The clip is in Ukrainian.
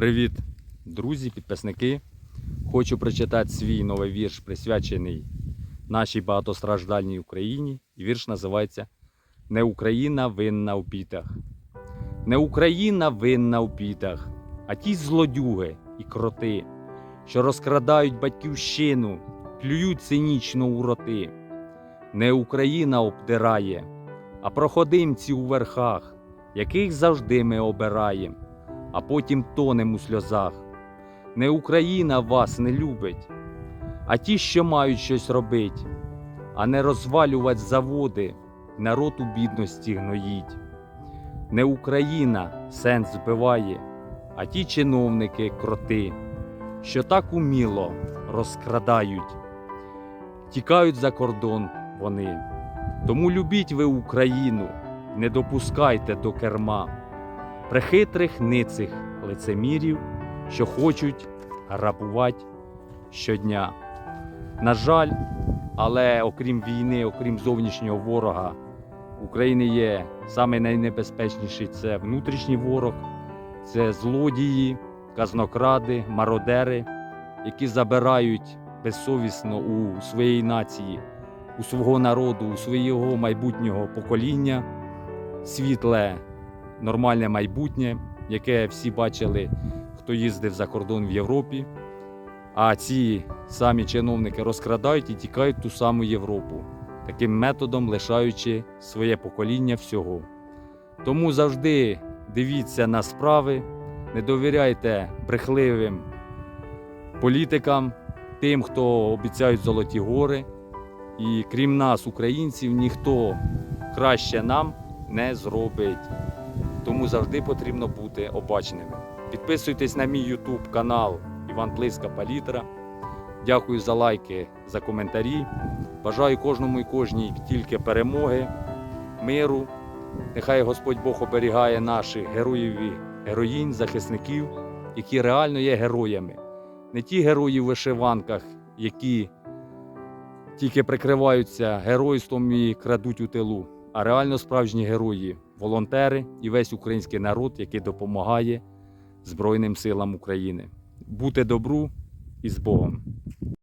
Привіт, друзі, підписники. Хочу прочитати свій новий вірш, присвячений нашій багатостраждальній Україні. І вірш називається Не Україна винна у пітах. Не Україна винна у пітах, а ті злодюги і кроти, що розкрадають батьківщину, плюють цинічно у роти. Не Україна обдирає, а проходимці у верхах, яких завжди ми обираєм а потім тонем у сльозах. Не Україна вас не любить, а ті, що мають щось робить, а не розвалювать заводи, народ у бідності гноїть. Не Україна сенс збиває, а ті чиновники кроти, що так уміло розкрадають, тікають за кордон вони. Тому любіть ви Україну, не допускайте до керма прихитрих ницих лицемірів, що хочуть грабувати щодня. На жаль, але окрім війни, окрім зовнішнього ворога, в Україні є саме найнебезпечніший це внутрішній ворог, це злодії, казнокради, мародери, які забирають безсовісно у своєї нації, у свого народу, у свого майбутнього покоління світле нормальне майбутнє, яке всі бачили, хто їздив за кордон в Європі. А ці самі чиновники розкрадають і тікають ту саму Європу, таким методом лишаючи своє покоління всього. Тому завжди дивіться на справи, не довіряйте брехливим політикам, тим, хто обіцяють золоті гори. І крім нас, українців, ніхто краще нам не зробить. Тому завжди потрібно бути обачними. Підписуйтесь на мій YouTube канал Іван Плиска Палітра. Дякую за лайки, за коментарі. Бажаю кожному і кожній тільки перемоги, миру. Нехай Господь Бог оберігає наших героїв і героїнь, захисників, які реально є героями. Не ті герої в вишиванках, які тільки прикриваються геройством і крадуть у тилу, а реально справжні герої волонтери і весь український народ, який допомагає Збройним силам України. Бути добру і з Богом!